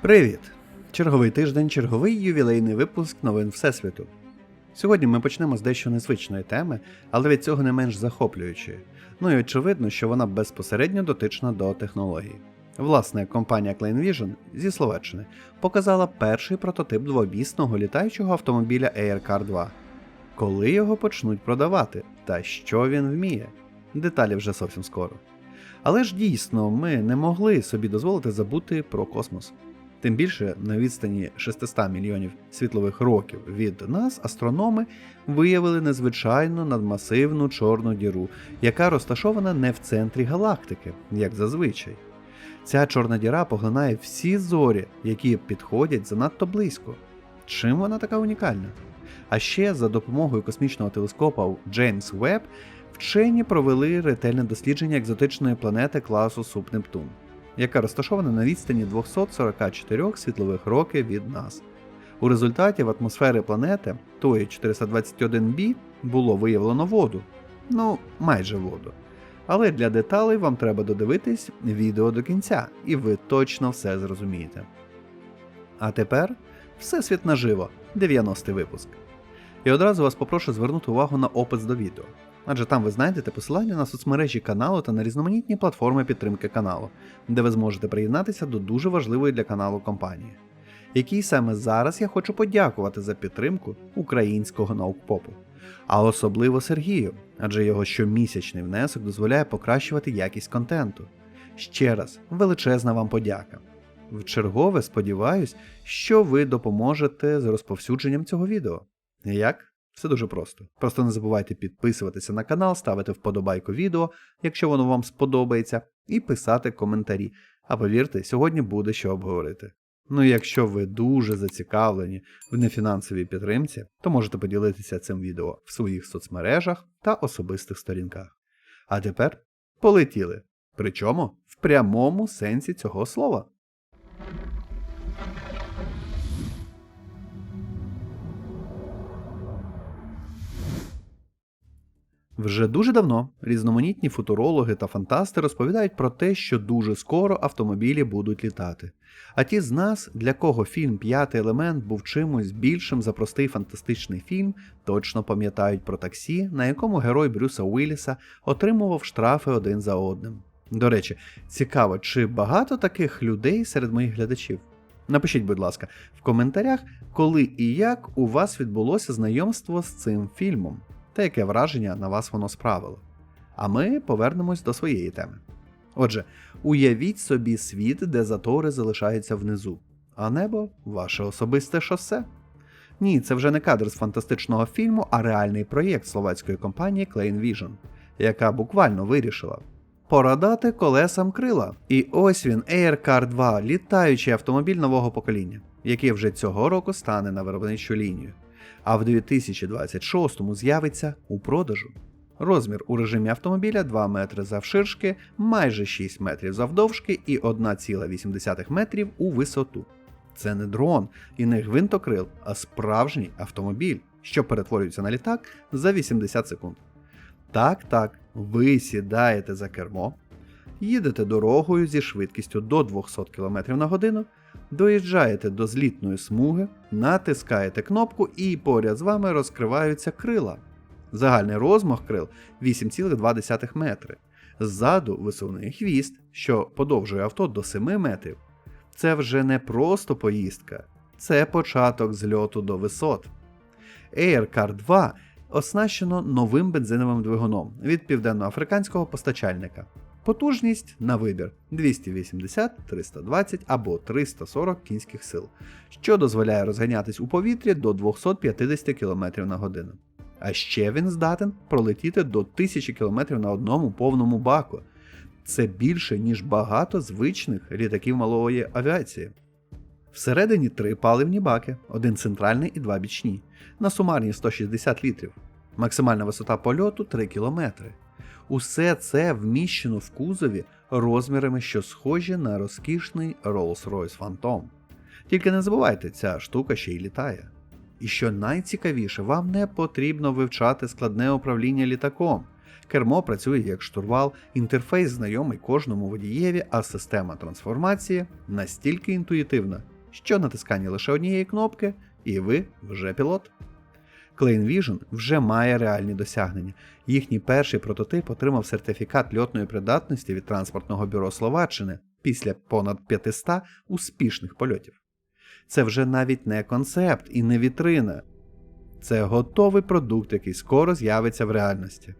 Привіт! Черговий тиждень, черговий ювілейний випуск новин Всесвіту. Сьогодні ми почнемо з дещо незвичної теми, але від цього не менш захоплюючої. Ну і очевидно, що вона безпосередньо дотична до технології. Власне, компанія CleanVision зі Словаччини показала перший прототип двомісного літаючого автомобіля Aircar 2. Коли його почнуть продавати та що він вміє? Деталі вже зовсім скоро. Але ж дійсно ми не могли собі дозволити забути про космос. Тим більше на відстані 600 мільйонів світлових років від нас астрономи виявили незвичайну надмасивну чорну діру, яка розташована не в центрі галактики, як зазвичай. Ця чорна діра поглинає всі зорі, які підходять занадто близько. Чим вона така унікальна? А ще за допомогою космічного телескопа Джеймс Веб вчені провели ретельне дослідження екзотичної планети класу Субнептун яка розташована на відстані 244 світлових років від нас. У результаті в атмосфері планети тої 421b було виявлено воду, ну майже воду. Але для деталей вам треба додивитись відео до кінця, і ви точно все зрозумієте. А тепер Всесвіт наживо, 90-й випуск. І одразу вас попрошу звернути увагу на опис до відео адже там ви знайдете посилання на соцмережі каналу та на різноманітні платформи підтримки каналу, де ви зможете приєднатися до дуже важливої для каналу компанії, якій саме зараз я хочу подякувати за підтримку українського наукпопу, а особливо Сергію, адже його щомісячний внесок дозволяє покращувати якість контенту. Ще раз величезна вам подяка. В чергове сподіваюсь, що ви допоможете з розповсюдженням цього відео. Як? Все дуже просто. Просто не забувайте підписуватися на канал, ставити вподобайку відео, якщо воно вам сподобається, і писати коментарі. А повірте, сьогодні буде що обговорити. Ну і якщо ви дуже зацікавлені в нефінансовій підтримці, то можете поділитися цим відео в своїх соцмережах та особистих сторінках. А тепер полетіли. Причому в прямому сенсі цього слова. Вже дуже давно різноманітні футурологи та фантасти розповідають про те, що дуже скоро автомобілі будуть літати. А ті з нас, для кого фільм П'ятий елемент був чимось більшим за простий фантастичний фільм, точно пам'ятають про таксі, на якому герой Брюса Уілліса отримував штрафи один за одним. До речі, цікаво, чи багато таких людей серед моїх глядачів? Напишіть, будь ласка, в коментарях, коли і як у вас відбулося знайомство з цим фільмом та яке враження на вас воно справило. А ми повернемось до своєї теми. Отже, уявіть собі світ, де затори залишаються внизу, а небо ваше особисте шосе. Ні, це вже не кадр з фантастичного фільму, а реальний проєкт словацької компанії Klein Vision, яка буквально вирішила порадати колесам крила. І ось він Aircar 2, літаючий автомобіль нового покоління, який вже цього року стане на виробничу лінію а в 2026-му з'явиться у продажу. Розмір у режимі автомобіля 2 метри завширшки, майже 6 метрів завдовжки і 1,8 метрів у висоту. Це не дрон і не гвинтокрил, а справжній автомобіль, що перетворюється на літак за 80 секунд. Так, так, ви сідаєте за кермо, їдете дорогою зі швидкістю до 200 км на годину доїжджаєте до злітної смуги, натискаєте кнопку і поряд з вами розкриваються крила. Загальний розмах крил 8,2 метри. Ззаду висувний хвіст, що подовжує авто до 7 метрів. Це вже не просто поїздка, це початок зльоту до висот. Aircar 2 оснащено новим бензиновим двигуном від південноафриканського постачальника. Потужність на вибір 280, 320 або 340 кінських сил, що дозволяє розганятись у повітрі до 250 км на годину. А ще він здатен пролетіти до 1000 км на одному повному баку. Це більше, ніж багато звичних літаків малої авіації. Всередині три паливні баки, один центральний і два бічні, на сумарні 160 літрів. Максимальна висота польоту 3 км. Усе це вміщено в кузові розмірами, що схожі на розкішний Rolls-Royce Phantom. Тільки не забувайте, ця штука ще й літає. І що найцікавіше, вам не потрібно вивчати складне управління літаком, Кермо працює як штурвал, інтерфейс знайомий кожному водієві, а система трансформації настільки інтуїтивна, що натискання лише однієї кнопки, і ви вже пілот. Klein Vision вже має реальні досягнення. Їхній перший прототип отримав сертифікат льотної придатності від транспортного бюро Словаччини після понад 500 успішних польотів. Це вже навіть не концепт і не вітрина. Це готовий продукт, який скоро з'явиться в реальності.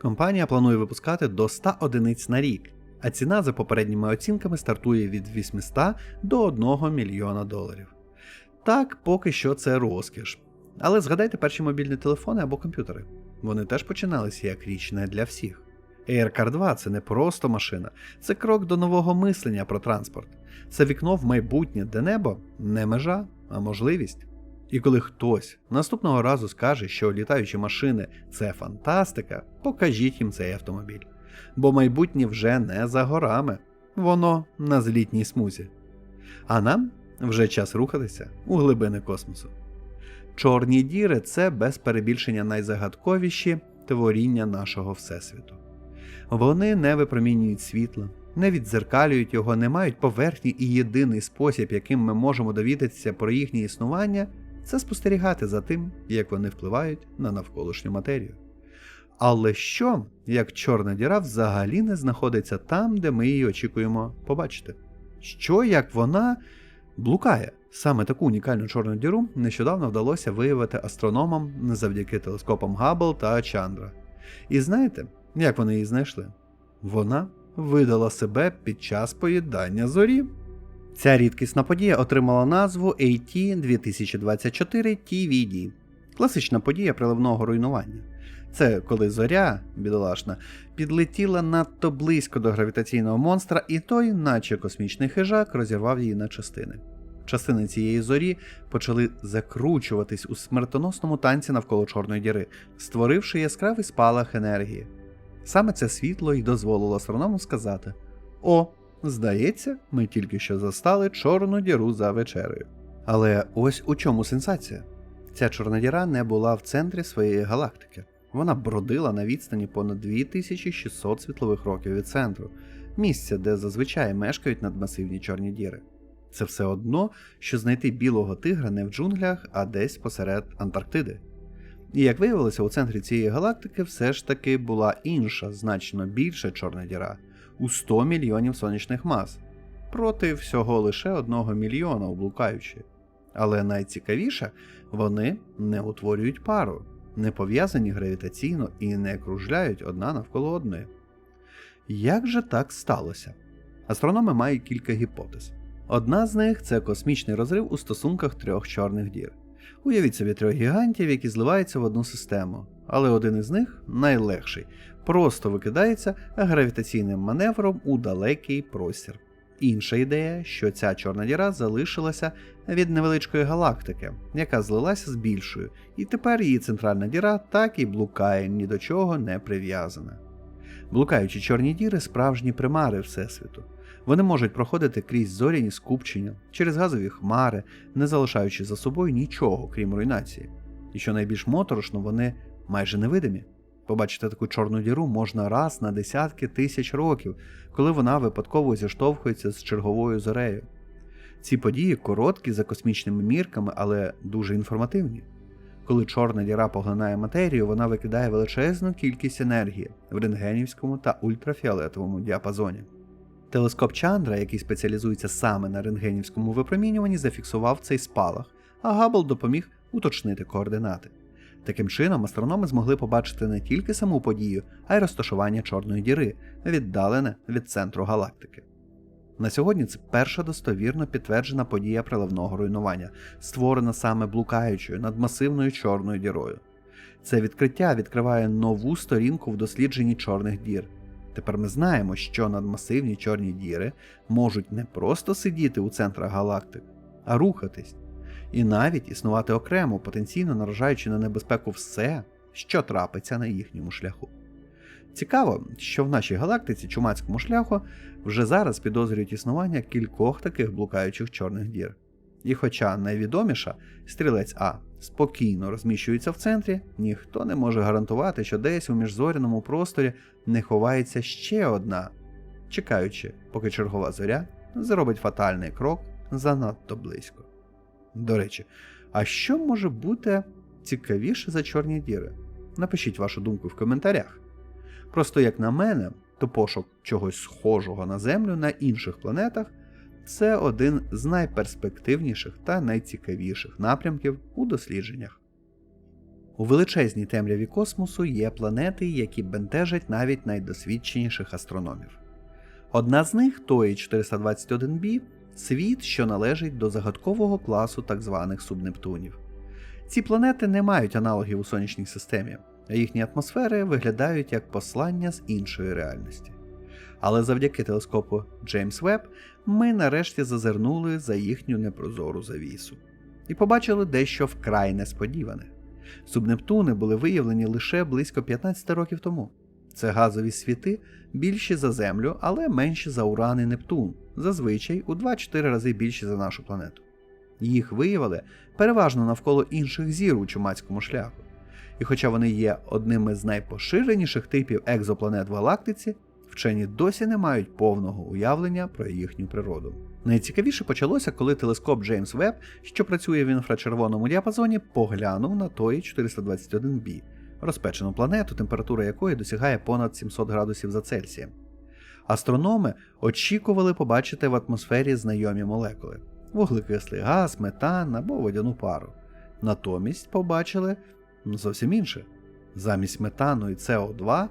Компанія планує випускати до 100 одиниць на рік, а ціна за попередніми оцінками стартує від 800 до 1 мільйона доларів. Так, поки що це розкіш. Але згадайте перші мобільні телефони або комп'ютери. Вони теж починалися як річ не для всіх. AirCar 2 це не просто машина, це крок до нового мислення про транспорт. Це вікно в майбутнє, де небо не межа, а можливість. І коли хтось наступного разу скаже, що літаючі машини це фантастика, покажіть їм цей автомобіль. Бо майбутнє вже не за горами, воно на злітній смузі. А нам вже час рухатися у глибини космосу. Чорні діри це без перебільшення найзагадковіші творіння нашого Всесвіту. Вони не випромінюють світла, не віддзеркалюють його, не мають поверхні, і єдиний спосіб, яким ми можемо довідатися про їхнє існування, це спостерігати за тим, як вони впливають на навколишню матерію. Але що, як чорна діра взагалі не знаходиться там, де ми її очікуємо побачити? Що як вона блукає? Саме таку унікальну чорну діру нещодавно вдалося виявити астрономам завдяки телескопам Габбл та Чандра. І знаєте, як вони її знайшли? Вона видала себе під час поїдання зорі. Ця рідкісна подія отримала назву AT 2024 TVD класична подія приливного руйнування. Це коли зоря, бідолашна, підлетіла надто близько до гравітаційного монстра, і той, наче космічний хижак, розірвав її на частини. Частини цієї зорі почали закручуватись у смертоносному танці навколо Чорної діри, створивши яскравий спалах енергії. Саме це світло й дозволило астрономам сказати: О, здається, ми тільки що застали Чорну діру за вечерею. Але ось у чому сенсація. Ця чорна діра не була в центрі своєї галактики. Вона бродила на відстані понад 2600 світлових років від центру, місця, де зазвичай мешкають надмасивні чорні діри. Це все одно, що знайти білого тигра не в джунглях, а десь посеред Антарктиди. І як виявилося, у центрі цієї галактики все ж таки була інша, значно більша чорна діра у 100 мільйонів сонячних мас, проти всього лише 1 мільйона у блукаючі. Але найцікавіше, вони не утворюють пару, не пов'язані гравітаційно і не кружляють одна навколо одної. Як же так сталося? Астрономи мають кілька гіпотез. Одна з них це космічний розрив у стосунках трьох чорних дір. Уявіть собі трьох гігантів, які зливаються в одну систему, але один із них найлегший, просто викидається гравітаційним маневром у далекий простір. Інша ідея, що ця чорна діра залишилася від невеличкої галактики, яка злилася з більшою, і тепер її центральна діра так і блукає, ні до чого не прив'язана. Блукаючі чорні діри справжні примари Всесвіту. Вони можуть проходити крізь зоряні скупчення, через газові хмари, не залишаючи за собою нічого, крім руйнації. І що найбільш моторошно, вони майже невидимі. Побачити таку чорну діру можна раз на десятки тисяч років, коли вона випадково зіштовхується з черговою зорею. Ці події короткі за космічними мірками, але дуже інформативні. Коли чорна діра поглинає матерію, вона викидає величезну кількість енергії в рентгенівському та ультрафіолетовому діапазоні. Телескоп Чандра, який спеціалізується саме на рентгенівському випромінюванні, зафіксував цей спалах, а Габбл допоміг уточнити координати. Таким чином, астрономи змогли побачити не тільки саму подію, а й розташування Чорної діри, віддалене від центру галактики. На сьогодні це перша достовірно підтверджена подія приливного руйнування, створена саме блукаючою надмасивною чорною дірою. Це відкриття відкриває нову сторінку в дослідженні чорних дір. Тепер ми знаємо, що надмасивні чорні діри можуть не просто сидіти у центрах галактик, а рухатись, і навіть існувати окремо, потенційно наражаючи на небезпеку все, що трапиться на їхньому шляху. Цікаво, що в нашій галактиці чумацькому шляху вже зараз підозрюють існування кількох таких блукаючих чорних дір. І хоча найвідоміша стрілець А спокійно розміщуються в центрі, ніхто не може гарантувати, що десь у міжзоряному просторі не ховається ще одна, чекаючи, поки чергова зоря зробить фатальний крок занадто близько. До речі, а що може бути цікавіше за чорні діри? Напишіть вашу думку в коментарях. Просто як на мене, то пошук чогось схожого на Землю на інших планетах це один з найперспективніших та найцікавіших напрямків у дослідженнях. У величезній темряві космосу є планети, які бентежать навіть найдосвідченіших астрономів. Одна з них, Тої 421b, світ, що належить до загадкового класу так званих субнептунів. Ці планети не мають аналогів у сонячній системі, а їхні атмосфери виглядають як послання з іншої реальності. Але завдяки телескопу Джеймс Веб ми нарешті зазирнули за їхню непрозору завісу і побачили дещо вкрай несподіване. Субнептуни були виявлені лише близько 15 років тому. Це газові світи, більші за Землю, але менші за Уран і Нептун, зазвичай у 2-4 рази більші за нашу планету. Їх виявили переважно навколо інших зір у чумацькому шляху. І хоча вони є одними з найпоширеніших типів екзопланет в галактиці, вчені досі не мають повного уявлення про їхню природу. Найцікавіше почалося, коли телескоп Джеймс Веб, що працює в інфрачервоному діапазоні, поглянув на той 421b, розпечену планету, температура якої досягає понад 700 градусів за Цельсієм. Астрономи очікували побачити в атмосфері знайомі молекули вуглекислий газ, метан або водяну пару. Натомість побачили зовсім інше. Замість метану і СО2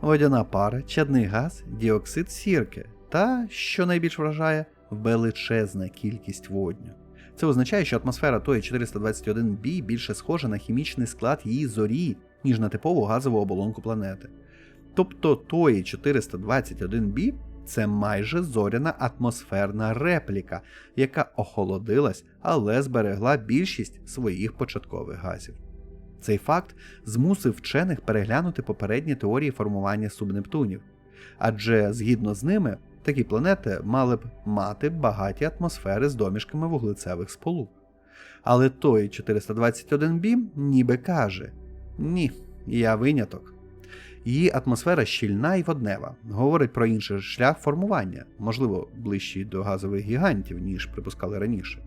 водяна пара, чадний газ, діоксид сірки та, що найбільш вражає, величезна кількість водню. Це означає, що атмосфера тої 421b більше схожа на хімічний склад її зорі, ніж на типову газову оболонку планети. Тобто тої 421b це майже зоряна атмосферна репліка, яка охолодилась, але зберегла більшість своїх початкових газів. Цей факт змусив вчених переглянути попередні теорії формування субнептунів, адже згідно з ними такі планети мали б мати багаті атмосфери з домішками вуглецевих сполук. Але той 421b ніби каже: Ні, я виняток. Її атмосфера щільна і воднева, говорить про інший шлях формування, можливо, ближчий до газових гігантів, ніж припускали раніше.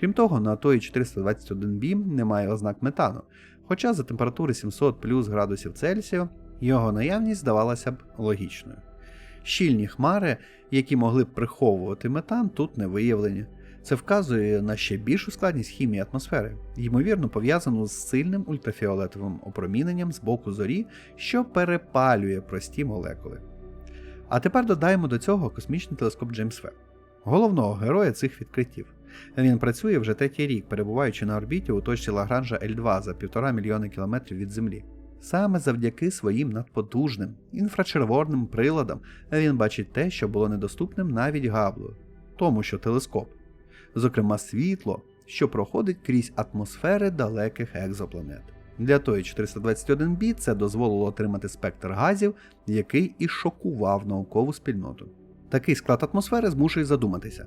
Крім того, на той 421b немає ознак метану, хоча за температури 700 плюс градусів Цельсію його наявність здавалася б логічною. Щільні хмари, які могли б приховувати метан, тут не виявлені. Це вказує на ще більшу складність хімії атмосфери, ймовірно пов'язану з сильним ультрафіолетовим опроміненням з боку зорі, що перепалює прості молекули. А тепер додаємо до цього космічний телескоп Джеймс Веб, головного героя цих відкриттів. Він працює вже третій рік, перебуваючи на орбіті у точці Лагранжа L2 за півтора мільйони кілометрів від Землі. Саме завдяки своїм надпотужним інфрачервоним приладам він бачить те, що було недоступним навіть Габлу, тому що телескоп, зокрема світло, що проходить крізь атмосфери далеких екзопланет. Для тої 421b це дозволило отримати спектр газів, який і шокував наукову спільноту. Такий склад атмосфери змушує задуматися.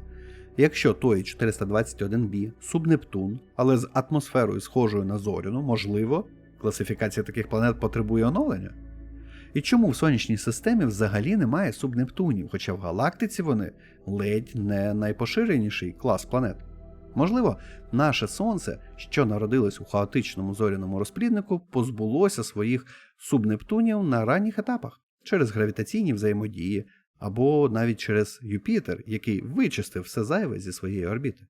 Якщо той 421b субнептун, але з атмосферою схожою на зоряну, можливо, класифікація таких планет потребує оновлення? І чому в сонячній системі взагалі немає субнептунів, хоча в галактиці вони ледь не найпоширеніший клас планет? Можливо, наше Сонце, що народилось у хаотичному зоряному розпліднику, позбулося своїх субнептунів на ранніх етапах через гравітаційні взаємодії, або навіть через Юпітер, який вичистив все зайве зі своєї орбіти.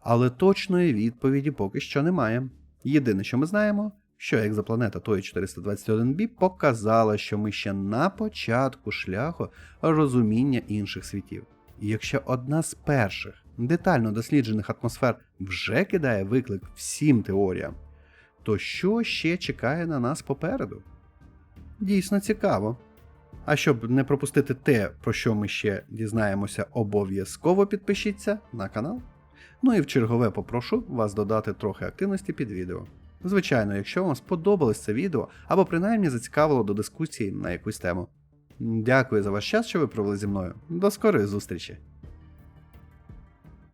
Але точної відповіді поки що немає. Єдине, що ми знаємо, що екзопланета тої 421b показала, що ми ще на початку шляху розуміння інших світів. І якщо одна з перших детально досліджених атмосфер вже кидає виклик всім теоріям, то що ще чекає на нас попереду? Дійсно цікаво. А щоб не пропустити те, про що ми ще дізнаємося, обов'язково підпишіться на канал. Ну і в чергове попрошу вас додати трохи активності під відео. Звичайно, якщо вам сподобалось це відео або принаймні зацікавило до дискусії на якусь тему. Дякую за ваш час, що ви провели зі мною. До скорої зустрічі!